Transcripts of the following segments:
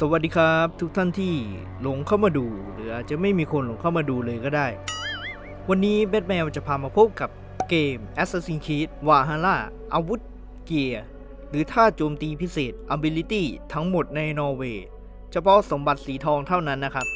สวัสดีครับ ทุกท่านที่หลงเข้ามาดู หรืออาจจะไม่มีคนหลงเข้ามาดูเลยก็ได้ วันนี้แบทแมวจะพามาพบกับเกม Assassin's Creed Valhalla อาวุธเกียร์ หรือท่าโจมตีพิเศษ Ability ทั้งหมดในนอร์เวย์เฉพาะสมบัติสีทองเท่านั้นนะครับ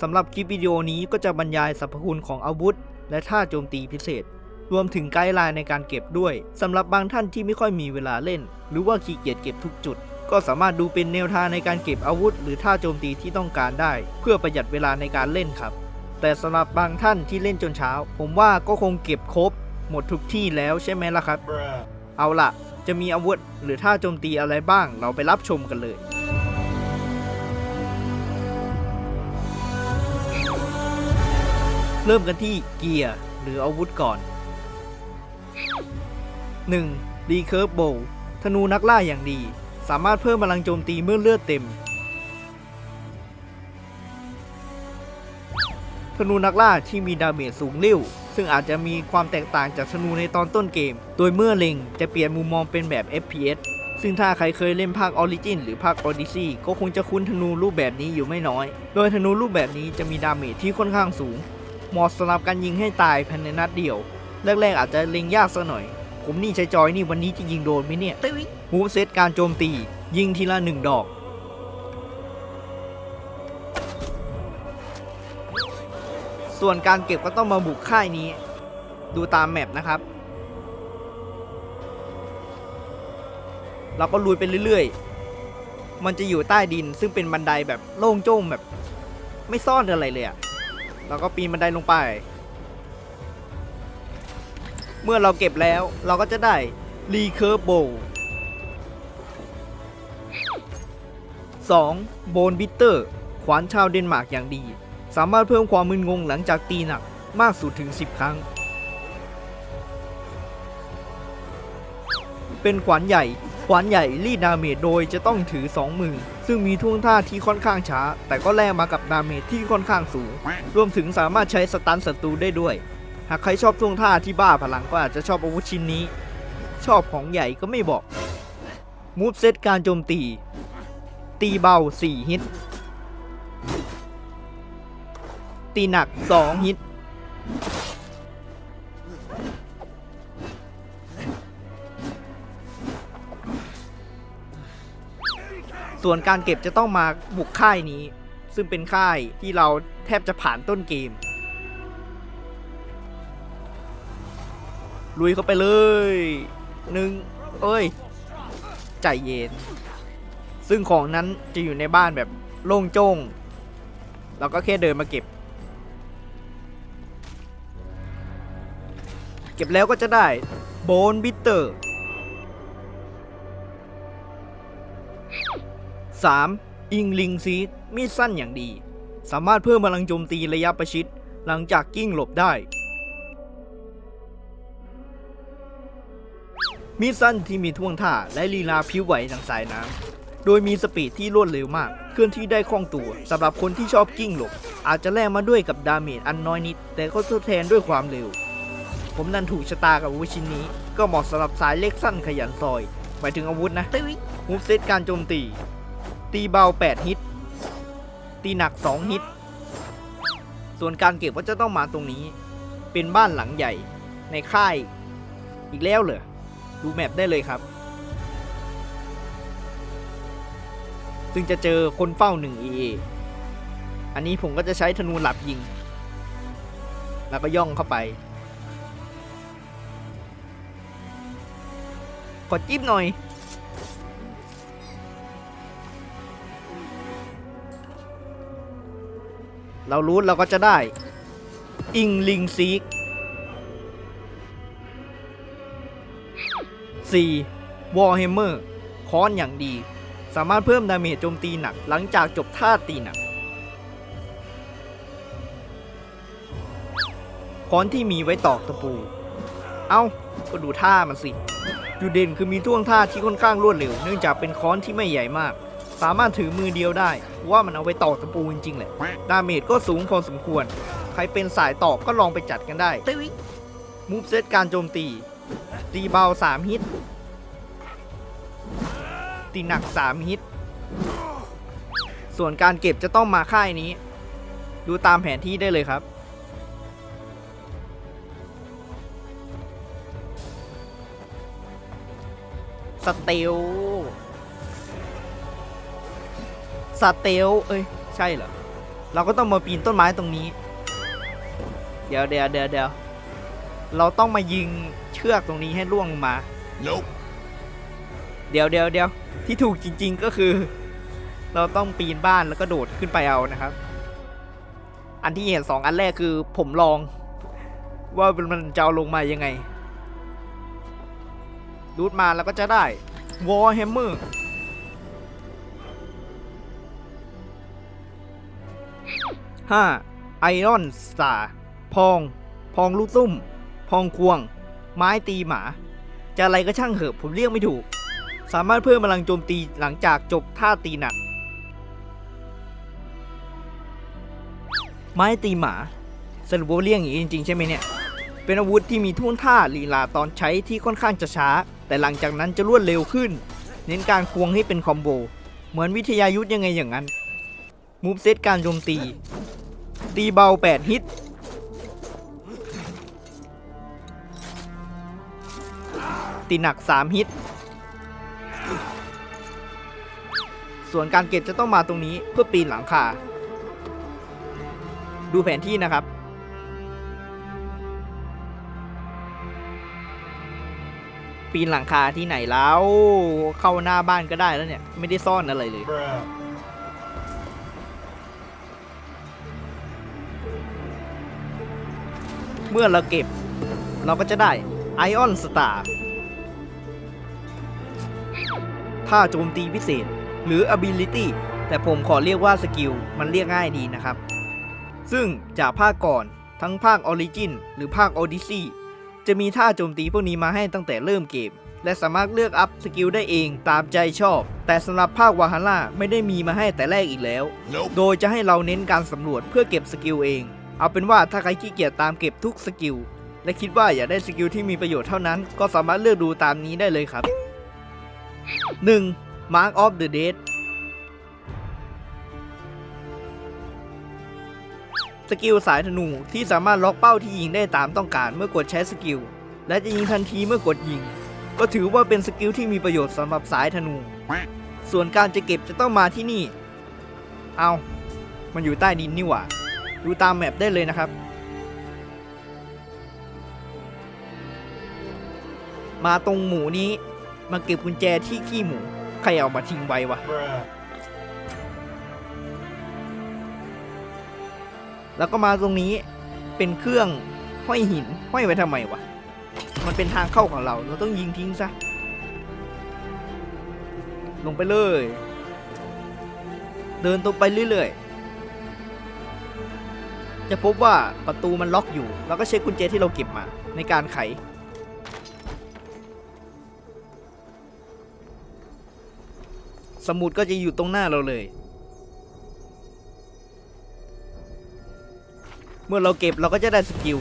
สำหรับคลิปวิดีโอนี้ก็จะบรรยายสรรพคุณของอาวุธ และท่าโจมตีพิเศษ รวมถึงไกด์ไลน์ในการเก็บด้วยสำหรับบางท่านที่ไม่ค่อยมีเวลาเล่น หรือว่าขี้เกียจเก็บทุกจุด ก็สามารถดูเป็นแนวทางในการเก็บอาวุธ หรือท่าโจมตีที่ต้องการได้ เพื่อประหยัดเวลาในการเล่นครับ แต่สำหรับบางท่านที่เล่นจนเช้า ผมว่าก็คงเก็บครบ หมดทุกที่แล้วใช่ไหมล่ะครับ เอาล่ะ จะมีอาวุธ หรือท่าโจมตีอะไรบ้าง เราไปรับชมกันเลยเริ่มกันที่เกียร์หรืออาวุธก่อน 1. รีเคิร์ฟโบธนูนักล่าอย่างดี สามารถเพิ่มพลังโจมตีเมื่อเลือดเต็ม ธนูนักล่าที่มีดาเมจสูงเร็ว ซึ่งอาจจะมีความแตกต่างจากธนูในตอนต้นเกม โดยเมื่อเล็งจะเปลี่ยนมุมมองเป็นแบบ FPS ซึ่งถ้าใครเคยเล่นภาค Origin หรือภาค Odyssey ก็คงจะคุ้นธนูรูปแบบนี้อยู่ไม่น้อย โดยธนูรูปแบบนี้จะมีดาเมจที่ค่อนข้างสูง เหมาะสำหรับการยิงให้ตายภายในนัดเดียว แรกๆอาจจะเล็งยากสักหน่อย ผมนี่ใช้จอยนี่วันนี้จะยิงโดนไหมเนี่ยมูฟเซตการโจมตี ยิงทีละหนึ่งดอก ส่วนการเก็บก็ต้องมาบุกค่ายนี้ ดูตามแมปนะครับ เราก็ลุยไปเรื่อยๆ มันจะอยู่ใต้ดินซึ่งเป็นบันไดแบบโล่งโจ้งแบบ ไม่ซ่อนอะไรเลยอะเราก็ปีนบันไดลงไป เมื่อเราเก็บแล้วเราก็จะได้รีเคิร์ฟโบสองโบนบิตเตอร์ขวานชาวเดนมาร์กอย่างดี สามารถเพิ่มความมึนงงหลังจากตีหนักมากสุดถึง 10 ครั้ง เป็นขวานใหญ่ขวานใหญ่รีดดาเมจโดยจะต้องถือ 2 มือ ซึ่งมีท่วงท่าที่ค่อนข้างช้า แต่ก็แลกมากับดาเมจที่ค่อนข้างสูง รวมถึงสามารถใช้สตันศัตรูได้ด้วยากใครชอบท่วงท่าที่บ้าพลังก็อาจจะชอบอาวุธชิ้นนี้ ชอบของใหญ่ก็ไม่บอก มูฟเซตการโจมตี ตีเบา 4 ฮิต ตีหนัก 2 ฮิต ส่วนการเก็บจะต้องมาบุกค่ายนี้ ซึ่งเป็นค่ายที่เราแทบจะผ่านต้นเกม ลุยเข้าไปเลยหนึ่งเอ้ย ใจเย็น ซึ่งของนั้นจะอยู่ในบ้านแบบโล่งโจ้งเราก็แค่เดินมาเก็บ เก็บแล้วก็จะได้โบนบิตเตอร์ 3. อิงลิงซีดมีดสั้นอย่างดี สามารถเพิ่มพลังโจมตีระยะประชิด หลังจากกิ้งหลบได้ มีสั้นที่มีท่วงท่าและลีลาผิวไหวดังสายน้ำ โดยมีสปีดที่รวดเร็วมาก เคลื่อนที่ได้คล่องตัวสำหรับคนที่ชอบกิ้งหลบ อาจจะแลกมาด้วยกับดาเมจอันน้อยนิด แต่ก็ทดแทนด้วยความเร็ว ผมดันถูกชะตากับอาวุธชิ้นนี้ ก็เหมาะสำหรับสายเล็กสั้นขยันซอย หมายถึงอาวุธนะมูฟเซตการโจมตี ตีเบา 8 ฮิต ตีหนัก 2 ฮิต ส่วนการเก็บก็จะต้องมาตรงนี้ เป็นบ้านหลังใหญ่ ในค่าย อีกแล้วเหรอ ดูแมปได้เลยครับ ซึ่งจะเจอคนเฝ้า1 EA อันนี้ผมก็จะใช้ธนูหลับยิง แล้วก็ย่องเข้าไปกดจิ้มหน่อย เรารู้เราก็จะได้ อิงลิงซีก 4. วอร์เฮมเมอร์ค้อนอย่างดี สามารถเพิ่มดาเมจโจมตีหนักหลังจากจบท่าตีหนักค้อนที่มีไว้ตอกตะปู เอ้า ก็ดูท่ามันสิ จุดเด่นคือมีท่วงท่าที่ค่อนข้างรวดเร็ว เนื่องจากเป็นค้อนที่ไม่ใหญ่มาก สามารถถือมือเดียวได้เพราะว่ามันเอาไว้ตอกตะปูจริงๆแหละ ดาเมจก็สูงพอสมควร ใครเป็นสายตอกก็ลองไปจัดกันได้มูฟเซตการโจมตี ตีเบา3ฮิต ตีหนัก3ฮิต ส่วนการเก็บจะต้องมาค่ายนี้ ดูตามแผนที่ได้เลยครับสเตลสเตลเอ้ย ใช่เหรอ เราก็ต้องมาปีนต้นไม้ตรงนี้ เดี๋ยวเดี๋ยวเดี๋ยวเดี๋ยวเราต้องมายิง ชือกตรงนี้ให้ล่วงลงมา Nope. เดี๋ยวเดี๋ยวเดี๋ยวที่ถูกจริง ๆก็คือ เราต้องปีนบ้านแล้วก็โดดขึ้นไปเอานะครับ อันที่เห็นสองอันแรกคือผมลอง ว่ามันจะเอาลงมายังไงรูดมาแล้วก็จะได้ Warhammer ห้าไอรอนสตาร์พอง พองลูกตุ้ม พองควง ไม้ตีหมา จะอะไรก็ช่างเหอะผมเรียกไม่ถูก สามารถเพิ่มพลังโจมตีหลังจากจบท่าตีหนัก ไม้ตีหมาสรุปว่าเรียกอย่างนี้จริงๆใช่ไหมเนี่ย เป็นอาวุธที่มีท่วงท่าลีลาตอนใช้ที่ค่อนข้างจะช้า แต่หลังจากนั้นจะรวดเร็วขึ้น เน้นการควงให้เป็นคอมโบ เหมือนวิทยายุทธยังไงอย่างนั้น มูฟเซตการโจมตี ตีเบา 8 ฮิต ตีหนัก 3 ฮิต ส่วนการเก็บจะต้องมาตรงนี้เพื่อปีนหลังคา ดูแผนที่นะครับปีนหลังคาที่ไหนแล้ว เข้าหน้าบ้านก็ได้แล้วเนี่ย ไม่ได้ซ่อนอะไรเลย เมื่อเราเก็บ เราก็จะได้ไอออนสตาร์ ท่าโจมตีพิเศษ หรือ ability แต่ผมขอเรียกว่าสกิลมันเรียกง่ายดีนะครับ ซึ่งจากภาคก่อนทั้งภาค Origin หรือภาค Odyssey จะมีท่าโจมตีพวกนี้มาให้ตั้งแต่เริ่มเกม และสามารถเลือกอัพสกิลได้เองตามใจชอบ แต่สำหรับภาควาฮาร่าไม่ได้มีมาให้แต่แรกอีกแล้ว Nope. โดยจะให้เราเน้นการสำรวจเพื่อเก็บสกิลเอง เอาเป็นว่าถ้าใครขี้เกียจตามเก็บทุกสกิลและคิดว่าอยากได้สกิลที่มีประโยชน์เท่านั้น ก็สามารถเลือกดูตามนี้ได้เลยครับ 1. Mark of the Dead สกิลสายธนูที่สามารถล็อกเป้าที่ยิงได้ตามต้องการเมื่อกดใช้สกิล และจะยิงทันทีเมื่อกดยิง ก็ถือว่าเป็นสกิลที่มีประโยชน์สำหรับสายธนู ส่วนการจะเก็บจะต้องมาที่นี่ เอา มันอยู่ใต้ดินนี่หว่า ดูตามแมปได้เลยนะครับ มาตรงหมูนี้ มาเก็บกุญแจที่ขี้หมู ใครเอามาทิ้งไว้วะ แล้วก็มาตรงนี้เป็นเครื่องห้อยหินห้อยไว้ทำไมวะ มันเป็นทางเข้าของเรา เราต้องยิงทิ้งซะ ลงไปเลย เดินตรงไปเรื่อยๆ จะพบว่าประตูมันล็อกอยู่เราก็เช็คกุญแจที่เราเก็บมาในการไข สมุดก็จะอยู่ตรงหน้าเราเลย เมื่อเราเก็บเราก็จะได้สกิล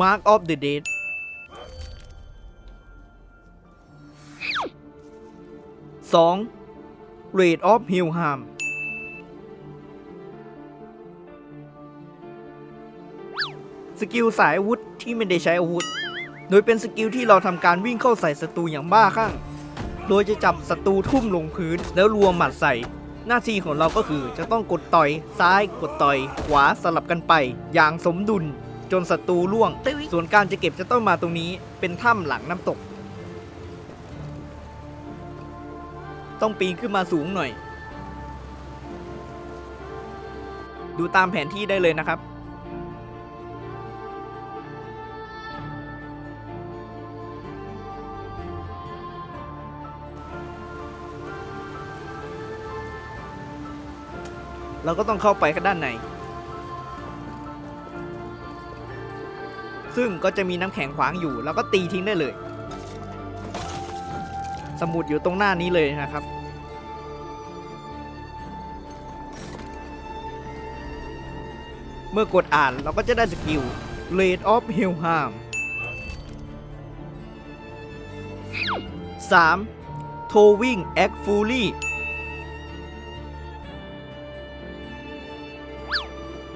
Mark of the Dead 2. Rate of Heal Harm สกิลสายอาวุธที่ไม่ได้ใช้อาวุธ โดยเป็นสกิลที่เราทำการวิ่งเข้าใส่ศัตรูอย่างบ้าคลั่ง โดยจะจับศัตรูทุ่มลงพื้นแล้วรวมหมัดใส่ หน้าที่ของเราก็คือจะต้องกดต่อย ซ้ายกดต่อย ขวาสลับกันไป อย่างสมดุล จนศัตรูล่วง ส่วนการจะเก็บจะต้องมาตรงนี้เป็นถ้ำหลังน้ำตก ต้องปีนขึ้นมาสูงหน่อย ดูตามแผนที่ได้เลยนะครับ เราก็ต้องเข้าไปด้านใน ซึ่งก็จะมีน้ำแข็งขวางอยู่ แล้วก็ตีทิ้งได้เลย สมุดอยู่ตรงหน้านี้เลยนะครับเมื่อกดอ่านเราก็จะได้สกิล Rate of Heal Harm 3. Towing Act Fully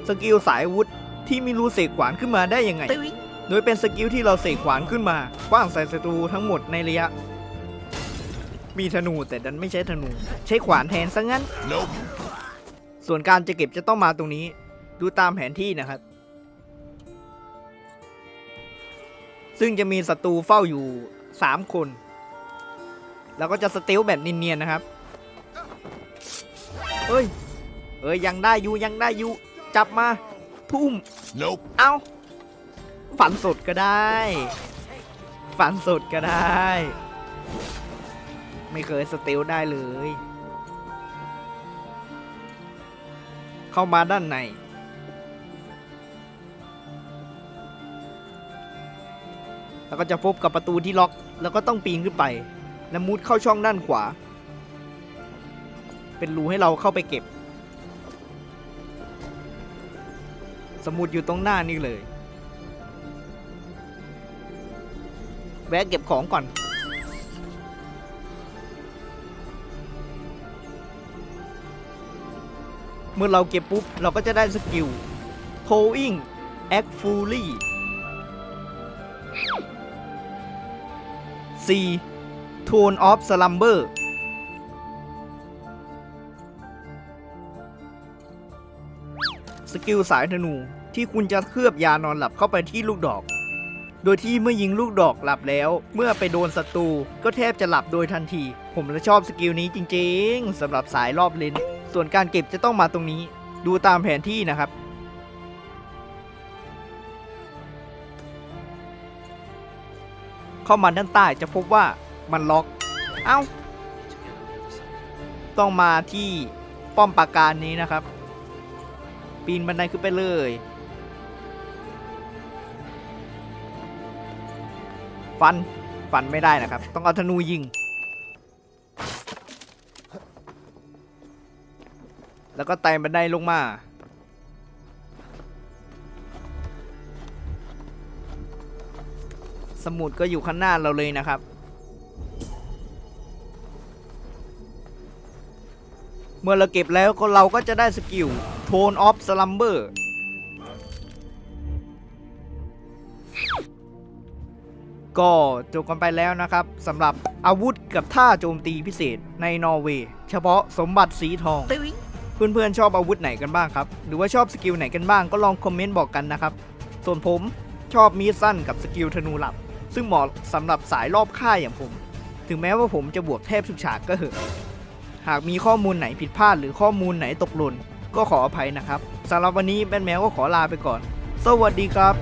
สกิลสายอาวุธที่มีรูเสกขวานขึ้นมาได้ยังไง โดยเป็นสกิลที่เราเสกขวานขึ้นมาคว้างใส่ศัตรูทั้งหมดในระยะ มีธนูแต่ดันไม่ใช้ธนู ใช้ขวานแทนซะงั้น Nope. ส่วนการจะเก็บจะต้องมาตรงนี้ ดูตามแผนที่นะครับ ซึ่งจะมีศัตรูเฝ้าอยู่ 3 คน แล้วก็จะสเตลแบบเนียนๆนะครับเอ้ยเอ้ยยังได้อยู่ยังได้อยู่ จับมาทุ่ม Nope. เอาฝันสดก็ได้ ฝันสดก็ได้ ไม่เคยสเตลได้เลย เข้ามาด้านใน แล้วก็จะพบกับประตูที่ล็อก แล้วก็ต้องปีนขึ้นไป แล้วมุดเข้าช่องด้านขวา เป็นรูให้เราเข้าไปเก็บ สมุดอยู่ตรงหน้านี่เลย แวะเก็บของก่อน เมื่อเราเก็บปุ๊บ เราก็จะได้สกิล Towing Act Fully C Tone of Slumber สกิลสายธนูที่คุณจะเคลือบยานอนหลับเข้าไปที่ลูกดอก โดยที่เมื่อยิงลูกดอกหลับแล้ว เมื่อไปโดนศัตรูก็แทบจะหลับโดยทันที ผมเลยชอบสกิลนี้จริงๆสำหรับสายรอบเลนส่วนการเก็บจะต้องมาตรงนี้ ดูตามแผนที่นะครับเข้ามาด้านใต้จะพบว่ามันล็อก เอ้า ต้องมาที่ป้อมปราการนี้นะครับ ปีนบันไดขึ้นไปเลย ฟัน ฟันไม่ได้นะครับ ต้องเอาธนูยิง แล้วก็ไต่บันไดลงมาสมุดก็อยู่ข้างหน้าเราเลยนะครับ เมื่อเราเก็บแล้วก็เราก็จะได้สกิล Tone of Slumber ก็จบกันไปแล้วนะครับสำหรับอาวุธกับท่าโจมตีพิเศษในนอร์เวย์เฉพาะสมบัติสีทอง เพื่อนๆชอบอาวุธไหนกันบ้างครับ หรือว่าชอบสกิลไหนกันบ้างก็ลองคอมเมนต์บอกกันนะครับ ส่วนผมชอบมีดสั้นกับสกิลธนูหลับ ซึ่งเหมาะสำหรับสายรอบค่ายอย่างผม ถึงแม้ว่าผมจะบวกแทบทุกฉากก็เหอะ หากมีข้อมูลไหนผิดพลาดหรือข้อมูลไหนตกหล่น ก็ขออภัยนะครับสำหรับวันนี้แบนแมวก็ขอลาไปก่อน สวัสดีครับ